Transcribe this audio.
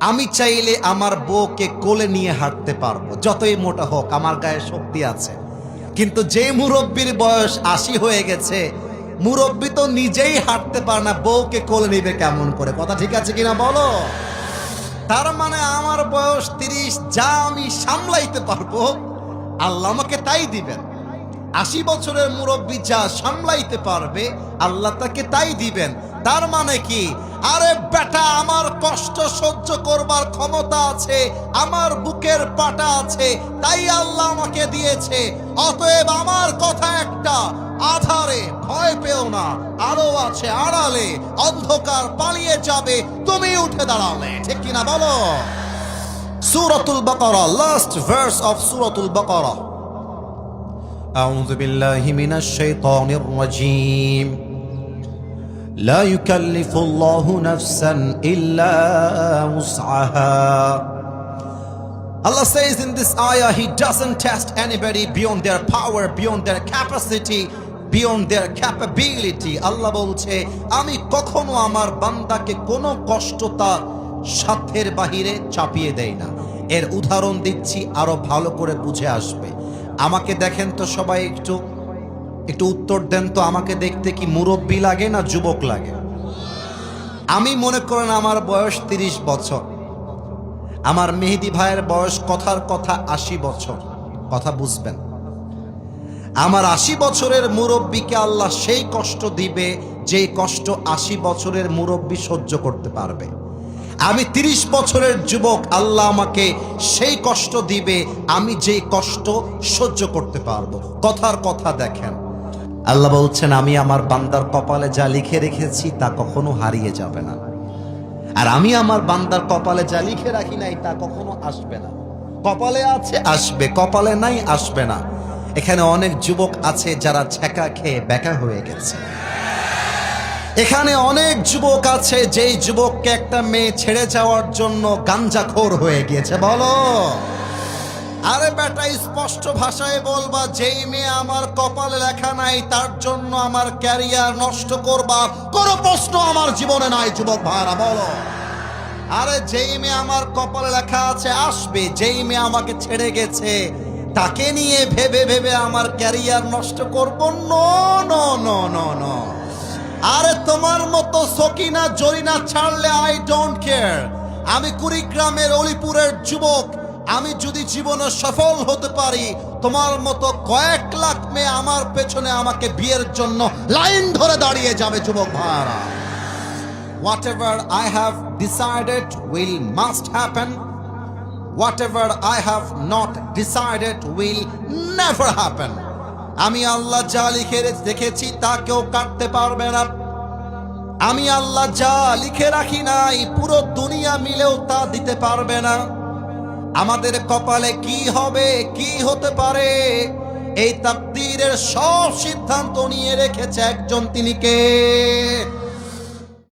আমি চাইলে আমার বউকে কোলে নিয়ে হাঁটতে পারব, যতই মোটা হোক, আমার গায়ে শক্তি আছে। কিন্তু যে মুরব্বীর বয়স আশি হয়ে গেছে, মুরব্বী তো নিজেই হাঁটতে পারে না, বউকে কোলে নিবে কেমন করে? কথা ঠিক আছে কিনা বলো? তার মানে আমার বয়স তিরিশ, যা আমি সামলাইতে পারব, আল্লাহ আমাকে তাই দিবেন। আশি বছরের মুরব্বী যা সামলাইতে পারবে, আল্লাহ তাকে তাই দিবেন। তার মানে কি? আরে বেটা আমার কষ্ট সহ্য করবার ক্ষমতা আছে আমার বুকের পাটা আছে তাই আল্লাহ আমাকে দিয়েছে অতএব আমার কথা একটা আধারে ভয় পেও না আলো আছে আড়ালে অন্ধকার পালিয়ে যাবে তুমি উঠে দাঁড়ালে ঠিক কিনা বলো সুরাতুল বাকারা লাস্ট ভার্স অফ সুরাতুল বাকারা أعوذ بالله من الشيطان الرجيم لا يكلف الله نفسا إلا وسعها Allah says in this ayah, He doesn't test anybody beyond their power, beyond their capacity, beyond their capability. আল্লাহ বলছে আমি কখনো আমার বান্দাকে কোনো কষ্ট তার সাধ্যের বাহিরে চাপিয়ে দেই না এর উদাহরণ দিচ্ছি আরো ভালো করে বুঝে আসবে আমাকে দেখেন তো সবাই একটু একটু উত্তর দেন তো, আমাকে দেখতে কি মুরব্বী লাগে না যুবক লাগে? আমি মনে করেন আমার বয়স তিরিশ বছর। আমার মেহেদি ভাইয়ের বয়স কথার কথা আশি বছর। কথা বুঝবেন। আমার আশি বছরের মুরব্বীকে আল্লাহ সেই কষ্ট দিবে যে কষ্ট আশি বছরের মুরব্বী সহ্য করতে পারবে। আমি তিরিশ বছরের যুবক, আল্লাহ আমাকে সেই কষ্ট দিবে, আমি যে কষ্ট সহ্য করতে পারব। কথার কথা দেখেন। আল্লাহ বলছেন, আমি আমার বান্দার কপালে যা লিখে রেখেছি, তা কখনো হারিয়ে যাবে না। আর আমি আমার বান্দার কপালে যা লিখে রাখি নাই, তা কখনো আসবে না। কপালে আছে, আসবে। কপালে নাই, আসবে না। এখানে অনেক যুবক আছে যারা ছেঁকা খেয়ে বেকা হয়ে গেছে। এখানে অনেক যুবক আছে, যেই যুবককে একটা মেয়ে ছেড়ে যাওয়ার জন্য গাঞ্জাখোর হয়ে গিয়েছে। বলো। আরে বেটা, স্পষ্ট ভাষায় বলবা, যেই মেয়ে আমার কপালে লেখা নাই, তার জন্য আমার ক্যারিয়ার নষ্ট করবা। কোনো প্রশ্ন আমার জীবনে নাই, যুবক ভাইরা, বলো। আরে যেই মেয়ে আমার কপালে লেখা আছে, আসবে। যেই মেয়ে আমাকে ছেড়ে গেছে, তাকে নিয়ে ভেবে ভেবে আমার ক্যারিয়ার নষ্ট করব। No no no no no. আরে তোমার মতো সকিনা, জরিনা ছাড়লে আই ডোন্ট কেয়ার আমি কুড়িগ্রামের অলিপুরের যুবক। আমি যদি জীবনে সফল হতে পারি, তোমার মতো কয়েক লাখ মেয়ে আমার পেছনে আমাকে বিয়ের জন্য লাইন ধরে দাঁড়িয়ে যাবে, যুবক ভাইরা। Whatever I have decided will must happen. Whatever I have not decided will never happen আমি আল্লাহ যা লিখে দেখেছি তা কেউ কাটতে পারবে না। আমি আল্লাহ যা লিখে রাখি নাই, পুরো দুনিয়া মিলেও তা দিতে পারবে না। আমাদের কপালে কি হবে, কি হতে পারে? এই তাকদীরের সব সিদ্ধান্ত নিয়ে রেখেছে একজন তিনি কে?